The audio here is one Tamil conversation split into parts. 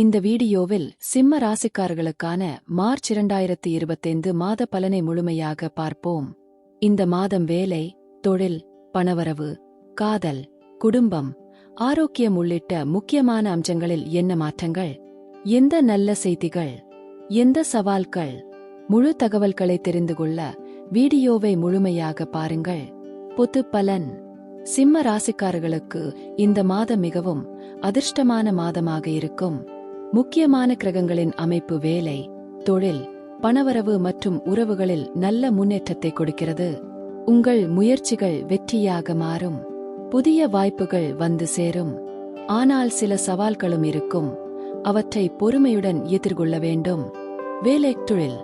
இந்த வீடியோவில் சிம்ம ராசிக்காரர்களுக்கான மார்ச் இரண்டாயிரத்தி இருபத்தைந்து மாத பலனை முழுமையாக பார்ப்போம். இந்த மாதம் வேலை தொழில் பணவரவு காதல் குடும்பம் ஆரோக்கியம் உள்ளிட்ட முக்கியமான அம்சங்களில் என்ன மாற்றங்கள்? எந்த நல்ல செய்திகள்? எந்த சவால்கள்? முழு தகவல்களை தெரிந்து கொள்ள வீடியோவை முழுமையாக பாருங்கள். பொது பலன். சிம்ம ராசிக்காரர்களுக்கு இந்த மாதம் மிகவும் அதிர்ஷ்டமான மாதமாக இருக்கும். முக்கியமான கிரகங்களின் அமைப்பு வேலை தொழில் பணவரவு மற்றும் உறவுகளில் நல்ல முன்னேற்றத்தை கொடுக்கிறது. உங்கள் முயற்சிகள் வெற்றியாக மாறும். புதிய வாய்ப்புகள் வந்து சேரும். ஆனால் சில சவால்களும் இருக்கும். அவற்றை பொறுமையுடன் எதிர்கொள்ள வேண்டும். வேலை தொழில்.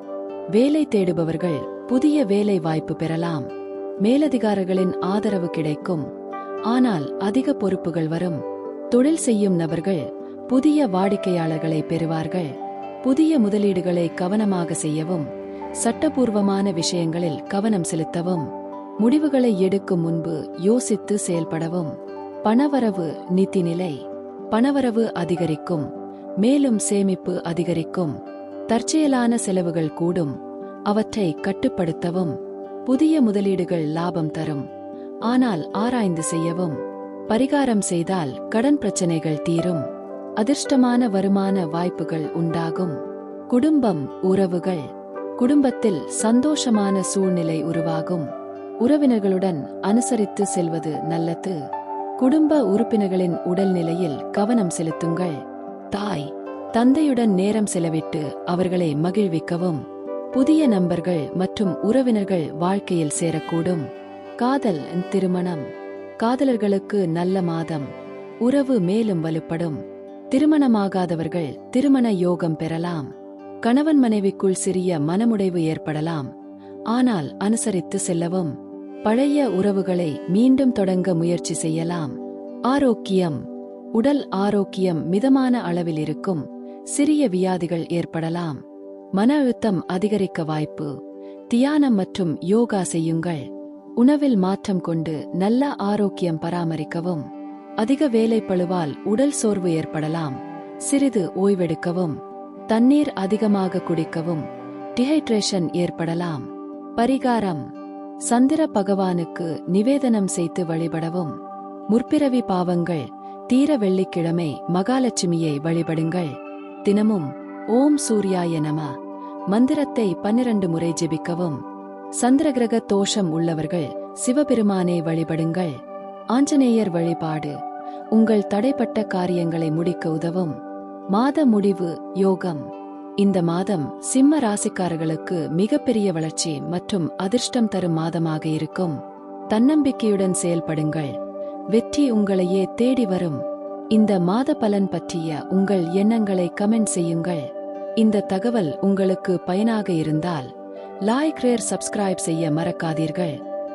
வேலை தேடுபவர்கள் புதிய வேலை வாய்ப்பு பெறலாம். மேலதிகாரிகளின் ஆதரவு கிடைக்கும். ஆனால் அதிக பொறுப்புகள் வரும். தொழில் செய்யும் நபர்கள் புதிய வாடிக்கையாளர்களை பெறுவார்கள். புதிய முதலீடுகளை கவனமாக செய்யவும் சட்டபூர்வமான விஷயங்களில் கவனம் செலுத்தவும் முடிவுகளை எடுக்கும் முன்பு யோசித்து செயல்படவும். பணவரவு நிதிநிலை பணவரவு அதிகரிக்கும் மேலும் சேமிப்பு அதிகரிக்கும் தற்செயலான செலவுகள் கூடும் அவற்றை கட்டுப்படுத்தவும் புதிய முதலீடுகள் லாபம் தரும். ஆனால் ஆராய்ந்து செய்யவும் பரிகாரம் செய்தால் கடன் பிரச்சனைகள் தீரும். அதிர்ஷ்டமான வருமான வாய்ப்புகள் உண்டாகும். குடும்பம் உறவுகள். குடும்பத்தில் சந்தோஷமான சூழ்நிலை உருவாகும். உறவினர்களுடன் அனுசரித்து செல்வது நல்லது. குடும்ப உறுப்பினர்களின் உடல்நிலையில் கவனம் செலுத்துங்கள். தாய் தந்தையுடன் நேரம் செலவிட்டு அவர்களை மகிழ்விக்கவும். புதிய நண்பர்கள் மற்றும் உறவினர்கள் வாழ்க்கையில் சேரக்கூடும். காதல் திருமணம். காதலர்களுக்கு நல்ல மாதம். உறவு மேலும் வலுப்படும். திருமணமாகாதவர்கள் திருமண யோகம் பெறலாம். கணவன் மனைவிக்குள் சிறிய மனமுடைவு ஏற்படலாம். ஆனால் அனுசரித்து செல்லவும். பழைய உறவுகளை மீண்டும் தொடங்க முயற்சி செய்யலாம். ஆரோக்கியம். உடல் ஆரோக்கியம் மிதமான அளவில் இருக்கும். சிறிய வியாதிகள் ஏற்படலாம். மன அழுத்தம் அதிகரிக்க வாய்ப்பு. தியானம் மற்றும் யோகா செய்யுங்கள். உணவில் மாற்றம் கொண்டு நல்ல ஆரோக்கியம் பராமரிக்கவும். அதிக வேலை பழுவால் உடல் சோர்வு ஏற்படலாம். சிறிது ஓய்வெடுக்கவும் தண்ணீர் அதிகமாக குடிக்கவும் டிஹைட்ரேஷன் ஏற்படலாம். பரிகாரம். சந்திர பகவானுக்கு நிவேதனம் செய்து வழிபடவும். முற்பிறவி பாவங்கள் தீர வெள்ளிக்கிழமை மகாலட்சுமியை வழிபடுங்கள். தினமும் ஓம் சூர்யாய நம. மந்திரத்தை பன்னிரண்டு முறை ஜெபிக்கவும். சந்திரகிரக தோஷம் உள்ளவர்கள் சிவபெருமானை வழிபடுங்கள். ஆஞ்சநேயர் வழிபாடு. உங்கள் தடைப்பட்ட காரியங்களை முடிக்க உதவும். மாத முடிவு யோகம். இந்த மாதம் சிம்ம ராசிக்காரர்களுக்கு மிகப்பெரிய வளர்ச்சி மற்றும் அதிர்ஷ்டம் தரும் மாதமாக இருக்கும். தன்னம்பிக்கையுடன் செயல்படுங்கள். வெற்றி உங்களையே தேடி வரும். இந்த மாத பலன் பற்றிய உங்கள் எண்ணங்களை கமெண்ட் செய்யுங்கள். இந்த தகவல் உங்களுக்கு பயனாக இருந்தால் லாய்க் ரேர் சப்ஸ்கிரைப் செய்ய மறக்காதீர்கள்.